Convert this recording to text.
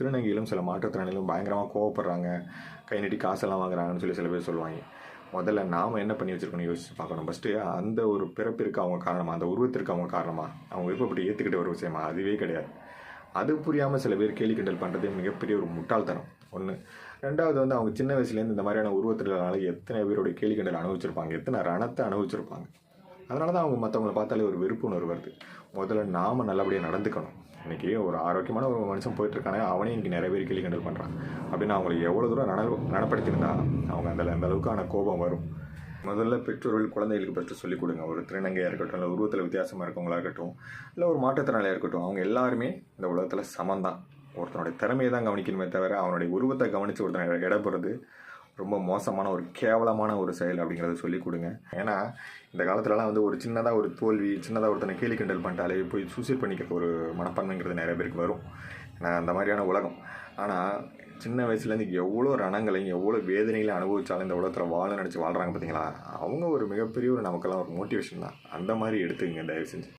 திருநங்கையிலும் சில மாற்றுத்திறனிலும் பயங்கரமாக கோவப்படுறாங்க. கை நீட்டி காசெல்லாம் வாங்குறாங்கன்னு சொல்லி சில பேர் சொல்லுவாங்க. முதல்ல நாம் என்ன பண்ணி வச்சுருக்கணும் யோசிச்சு பார்க்கணும். ஃபஸ்ட்டு அந்த ஒரு பிறப்பிற்கு அவங்க காரணமாக அந்த உருவத்திற்கு அவங்க காரணமாக அவங்க விருப்பப்பட்டு ஏற்றுக்கிட்ட ஒரு விஷயமா அதுவே கிடையாது. அது புரியாமல் சில பேர் கேலி கிண்டல் பண்ணுறது மிகப்பெரிய ஒரு முட்டாள்தனம். ஒன்று ரெண்டாவது வந்து அவங்க சின்ன வயசுலேருந்து இந்த மாதிரியான உருவத்தினால எத்தனை பேருடைய கேலி கிண்டல் அனுபவிச்சிருப்பாங்க. எத்தனை ரணத்தை அனுபவிச்சிருப்பாங்க. அதனால தான் அவங்க மற்றவங்களை பார்த்தாலே ஒரு வெறுப்பு உணர்வு வருது. முதல்ல நாம் நல்லபடியாக நடந்துக்கணும். இன்றைக்கி ஒரு ஆரோக்கியமான ஒரு மனுஷன் போயிட்டுருக்கானே அவனே இன்றைக்கி நிறைய பேர் கேள்வி கண்டல் பண்ணுறான் அப்படின்னு அவங்களுக்கு எவ்வளோ தூரம் நன நனப்படுத்தியிருந்தா அவங்க அந்த அந்த அளவுக்கான கோபம் வரும். முதல்ல பெற்றோர்கள் குழந்தைகளுக்கு ஃபஸ்ட்டு சொல்லிக் கொடுங்க. ஒரு திருநங்கையாக இருக்கட்டும் இல்லை உருவத்தில் வித்தியாசமாக இருக்கவங்களா இருக்கட்டும் இல்லை ஒரு மாற்றுத்திறனாளியாக இருக்கட்டும் அவங்க எல்லாருமே இந்த உலகத்தில் சமந்தான் ஒருத்தனுடைய திறமையை தான் கவனிக்கணுமே தவிர அவனுடைய உருவத்தை கவனித்து ஒருத்தனை இடப்படுறது ரொம்ப மோசமான ஒரு கேவலமான ஒரு செயல் அப்படிங்கிறத சொல்லிக் கொடுங்க. ஏன்னா இந்த காலத்துலலாம் வந்து ஒரு சின்னதாக ஒரு தோல்வி சின்னதாக ஒருத்தனை கேலி கிண்டல் பண்ணிட்டாலே போய் சூசைட் பண்ணிக்கிற ஒரு மனப்பான்மைங்கிறது நிறைய பேருக்கு வரும். ஏன்னா அந்த மாதிரியான உலகம். ஆனால் சின்ன வயசுலேருந்து எவ்வளோ ரணங்களையும் எவ்வளோ வேதனைகளையும் அனுபவித்தாலும் இந்த உலகத்தில் வாழ நினச்சி வாழ்கிறாங்க பார்த்தீங்களா? அவங்க ஒரு மிகப்பெரிய ஒரு நமக்கெல்லாம் ஒரு மோட்டிவேஷன் தான். அந்த மாதிரி எடுத்துக்கங்க தயவு செஞ்சு.